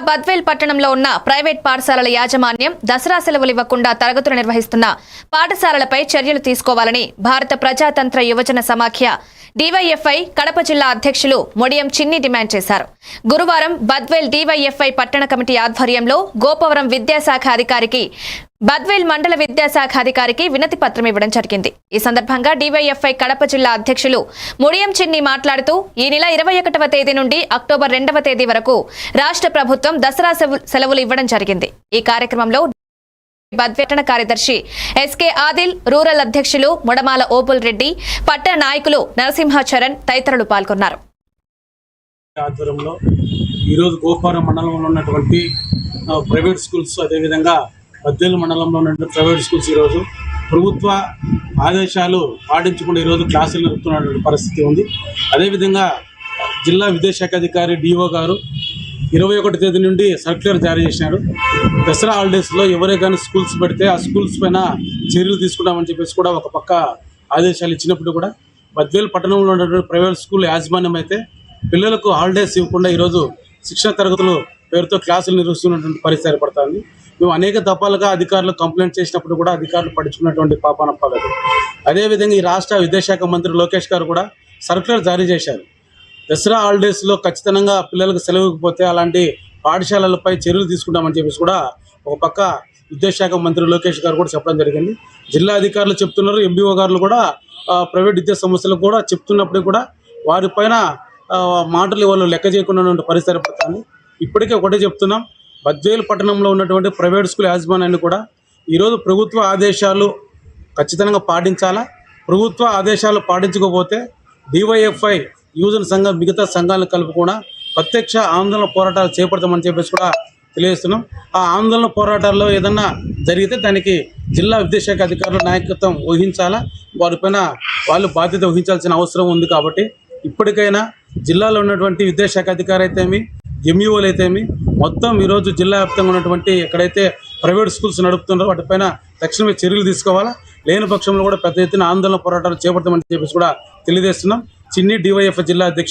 బద్వేల్ పట్టణంలో ఉన్న ప్రైవేట్ పాఠశాలల యాజమాన్యం దసరా సెలవులు ఇవ్వకుండా తరగతులు నిర్వహిస్తున్న పాఠశాలలపై చర్యలు తీసుకోవాలని భారత ప్రజాతంత్ర యువజన సమాఖ్య డివైఎఫ్ఐ కడప జిల్లా అధ్యక్షులు మొడియం చిన్ని డిమాండ్ చేశారు. గురువారం బద్వేల్ డివైఎఫ్ఐ పట్టణ కమిటీ ఆధ్వర్యంలో గోపవరం విద్యాశాఖ అధికారికి బద్వేల్ మండల విద్యాశాఖ అధికారికి వినతి పత్రం ఇవ్వడం జరిగింది. ఈ సందర్భంగా డివైఎఫ్ఐ కడప జిల్లా అధ్యక్షులు ముడియం చిన్ని మాట్లాడుతూ ఈ నెల ఇరవై ఒకటవ తేదీ నుండి అక్టోబర్ రెండవ తేదీ వరకు రాష్ట్ర ప్రభుత్వం దసరా సెలవులు ఇవ్వడం జరిగింది. ఈ కార్యక్రమంలో బద్వేటన కార్యదర్శి ఎస్కే ఆదిల్ రూరల్ అధ్యక్షులు ముడమాల ఓపుల్ రెడ్డి పట్టణ నాయకులు నరసింహాచరణ్ తదితరులు పాల్గొన్నారు. ఆధ్వర్యంలో ఈరోజు గోపారం మండలంలో ఉన్నటువంటి ప్రైవేట్ స్కూల్స్ అదేవిధంగా బద్దెలు మండలంలో ఉన్నటువంటి ప్రైవేట్ స్కూల్స్ ఈరోజు ప్రభుత్వ ఆదేశాలు పాటించకుండా ఈరోజు క్లాసులు నడుపుతున్నటువంటి పరిస్థితి ఉంది. అదేవిధంగా జిల్లా విద్యాశాఖ అధికారి డిఓ గారు ఇరవై ఒకటి తేదీ నుండి సర్క్యులర్ జారీ చేసినారు. దసరా హాలిడేస్లో ఎవరే కానీ స్కూల్స్ పెడితే ఆ స్కూల్స్ పైన చర్యలు తీసుకుంటామని చెప్పేసి కూడా ఒక పక్క ఆదేశాలు ఇచ్చినప్పుడు కూడా బద్వేలు పట్టణంలో ఉన్నటువంటి ప్రైవేట్ స్కూల్ యాజమాన్యం అయితే పిల్లలకు హాలిడేస్ ఇవ్వకుండా ఈరోజు శిక్షణ తరగతులు పేరుతో క్లాసులు నిర్వహిస్తున్నటువంటి పరిస్థితి ఏర్పడుతుంది. మేము అనేక దఫాలుగా అధికారులు కంప్లైంట్ చేసినప్పుడు కూడా అధికారులు పడుచుకున్నటువంటి పాపాన అదేవిధంగా ఈ రాష్ట్ర విద్యాశాఖ మంత్రి లోకేష్ గారు కూడా సర్క్యులర్ జారీ చేశారు. దసరా హాలిడేస్లో ఖచ్చితంగా పిల్లలకు సెలవుకపోతే అలాంటి పాఠశాలలపై చర్యలు తీసుకుంటామని చెప్పేసి కూడా ఒక పక్క విద్యాశాఖ మంత్రి లోకేష్ గారు కూడా చెప్పడం జరిగింది. జిల్లా అధికారులు చెప్తున్నారు ఎంబీఓ గారు కూడా ప్రైవేట్ విద్యా సంస్థలకు కూడా చెప్తున్నప్పుడు కూడా వారిపైన మాటలు వాళ్ళు లెక్క చేయకుండా పరిస్థితి ఇప్పటికే ఒకటే చెప్తున్నాం బద్వేలు పట్టణంలో ఉన్నటువంటి ప్రైవేట్ స్కూల్ యాజమాన్యాన్ని కూడా ఈరోజు ప్రభుత్వ ఆదేశాలు ఖచ్చితంగా పాటించాలా? ప్రభుత్వ ఆదేశాలు పాటించకపోతే డివైఎఫ్ఐ యువజన సంఘం మిగతా సంఘాలను కలుపుకుండా ప్రత్యక్ష ఆందోళన పోరాటాలు చేపడతామని చెప్పేసి కూడా తెలియజేస్తున్నాం. ఆ ఆందోళన పోరాటాల్లో ఏదన్నా జరిగితే దానికి జిల్లా విద్యాశాఖ అధికారుల నాయకత్వం వహించాలా? వారిపైన వాళ్ళు బాధ్యత వహించాల్సిన అవసరం ఉంది కాబట్టి ఇప్పటికైనా జిల్లాలో ఉన్నటువంటి విద్యాశాఖ అధికారి అయితేమి ఎంఈఓలు అయితేమి మొత్తం ఈరోజు జిల్లా వ్యాప్తంగా ఉన్నటువంటి ఎక్కడైతే ప్రైవేట్ స్కూల్స్ నడుపుతున్నారో వాటిపైన తక్షణమే చర్యలు తీసుకోవాలా? లేని పక్షంలో కూడా పెద్ద ఎత్తున ఆందోళన పోరాటాలు చేపడతామని చెప్పేసి కూడా తెలియజేస్తున్నాం. చిన్ని డివైఎఫ్ జిల్లా అధ్యక్షుడు